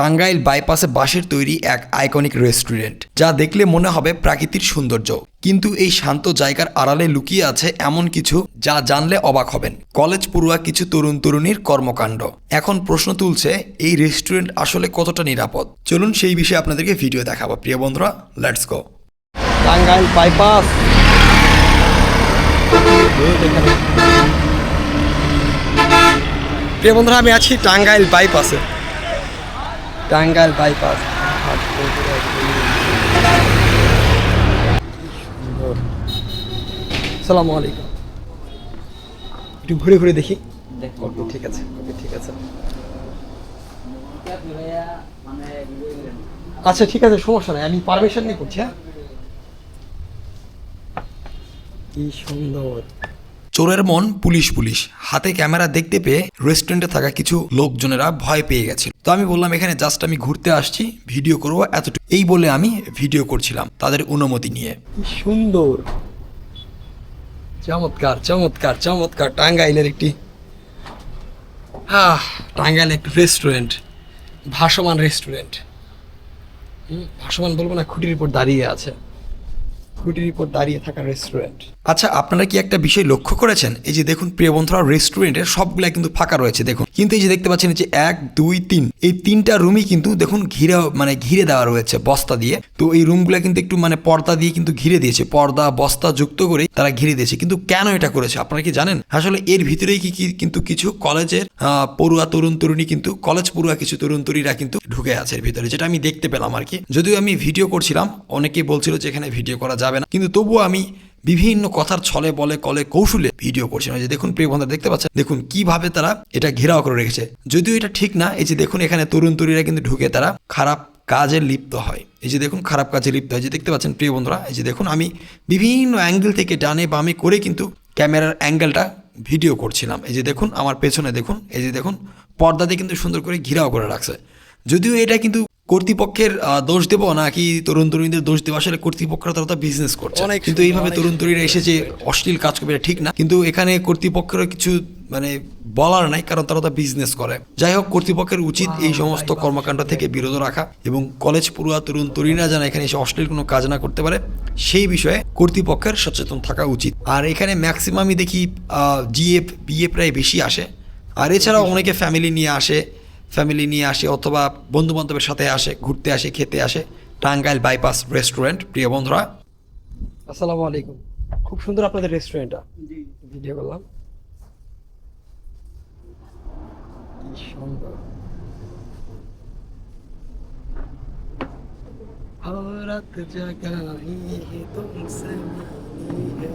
টাঙ্গাইল বাইপাসে বাঁশের তৈরি এক আইকনিক রেস্টুরেন্ট যা দেখলে মনে হবে প্রাকৃতিক সৌন্দর্য। কিন্তু এই শান্ত জায়গার আড়ালে লুকিয়ে আছে এমন কিছু যা জানলে অবাক হবেন। কলেজ পড়ুয়া কিছু তরুণ তরুণীর কর্মকাণ্ড। এখন প্রশ্ন তুলছে এই রেস্টুরেন্ট আসলে কতটা নিরাপদ? চলুন সেই বিষয়ে আপনাদেরকে ভিডিও দেখাবো। প্রিয় বন্ধুরা লেটস গো টাঙ্গাইল বাইপাস। প্রিয় বন্ধুরা আমি আছি টাঙ্গাইল বাইপাসে। টাঙ্গাইল বাইপাস। সালামু আলাইকুম। একটু ঘুরে ঘুরে দেখি। ওকে ঠিক আছে ওকে ঠিক আছে। আচ্ছা ঠিক আছে সমস্যা নাই। আমি পারমিশন নিয়ে করছি হ্যাঁ? কি সুন্দর। চোরের মন পুলিশ পুলিশ। হাতে ক্যামেরা দেখতে পেয়ে রেস্টুরেন্টে থাকা কিছু লোকজনেরা ভয় পেয়ে গেছিল। তো আমি বললাম, এখানে জাস্ট আমি ঘুরতে আসছি ভিডিও করব এতটুকু। এই বলে আমি ভিডিও করছিলাম তাদের অনুমতি নিয়ে। সুন্দর। চমৎকার চমৎকার চমৎকার। টাঙ্গাইলের একটি, আহ টাঙ্গাইল একটি রেস্টুরেন্ট ভাসমান রেস্টুরেন্ট ভাসমান বলব না, খুঁটির উপর দাঁড়িয়ে আছে। খুঁটির উপর দাঁড়িয়ে থাকা রেস্টুরেন্ট আচ্ছা আপনারা কি একটা বিষয় লক্ষ্য করেছেন? এই যে দেখুন, প্রিয় বন্ধুরা রেস্টুরেন্টের সবগুলা কিন্তু ফাঁকা রয়েছে, দেখুন। কিন্তু এই যে দেখতে পাচ্ছেন যে এক, দুই, তিন, এই তিনটা রুমই কিন্তু দেখুন ঘিরে মানে ঘিরে দেওয়া রয়েছে বস্তা দিয়ে। তো এই রুমগুলা কিন্তু একটু মানে পর্দা দিয়ে কিন্তু ঘিরে দিয়েছে। পর্দা, বস্তা যুক্ত করে তারা ঘিরে দিয়েছে। কিন্তু কেন এটা করেছে, আপনারা কি জানেন? আসলে এর ভিতরেই কি কিন্তু কিছু কলেজের পড়ুয়া তরুণ, তরুণী কিন্তু, কলেজ পড়ুয়া কিছু তরুণ, তরুণীরা কিন্তু ঢুকে আছে এর ভিতরে, যেটা আমি দেখতে পেলাম আর কি। যদিও আমি ভিডিও করছিলাম, অনেকেই বলছিল যে এখানে ভিডিও করা যাবে না। কিন্তু তবুও আমি বিভিন্ন কথার ছলে বলে কলে কৌশলে ভিডিও এই যে দেখুন, প্রিয় বন্ধুরা, দেখতে পাচ্ছেন? দেখুন কীভাবে তারা এটা ঘেরাও করে রেখেছে। যদিও এটা ঠিক না, এই যে দেখুন, এখানে তরুণ তরুণীরা কিন্তু ঢুকে তারা খারাপ কাজে লিপ্ত হয়। এই যে দেখুন, খারাপ কাজে লিপ্ত হয়। যে দেখতে পাচ্ছেন, প্রিয় বন্ধুরা, এই যে দেখুন, আমি বিভিন্ন অ্যাঙ্গেল থেকে ডানে বামে করে কিন্তু ক্যামেরার অ্যাঙ্গেলটা ভিডিও করছিলাম। এই যে দেখুন, আমার পেছনে দেখুন, এই যে দেখুন, পর্দাতে কিন্তু সুন্দর করে ঘিরাও করে রাখছে। যদিও এটা কিন্তু কর্তৃপক্ষের দোষ দেবো নাকি তরুণ তরুণীদের দোষ দেবো? আসলে কর্তৃপক্ষরা তারা তো বিজনেস করছে। অনেক কিন্তু এইভাবে তরুণ তরুণীরা এসে যে অশ্লীল কাজ করবে এটা ঠিক না। কিন্তু এখানে কর্তৃপক্ষের কিছু মানে বলার নাই কারণ তারা তো বিজনেস করে। যাই হোক কর্তৃপক্ষের উচিত এই সমস্ত কর্মকাণ্ড থেকে বিরত রাখা এবং কলেজ পড়ুয়া তরুণ তরুণীরা যেন এখানে এসে অশ্লীল কোনো কাজ না করতে পারে সেই বিষয়ে কর্তৃপক্ষের সচেতন থাকা উচিত। আর এখানে ম্যাক্সিমামই দেখি জিএফ বিএ প্রায় বেশি আসে। আর এছাড়াও অনেকে ফ্যামিলি নিয়ে আসে ফ্যামিলি নিয়ে আসে অথবা বন্ধু বান্ধবের সাথে আসে ঘুরতে আসে খেতে আসে টাঙ্গাইল বাইপাস রেস্টুরেন্ট প্রিয় বন্ধুরা আসসালামু আলাইকুম খুব সুন্দর আপনাদের রেস্টুরেন্টটা ভিডিও করলাম কি সুন্দর और रात जगाई है तुमसे मिली है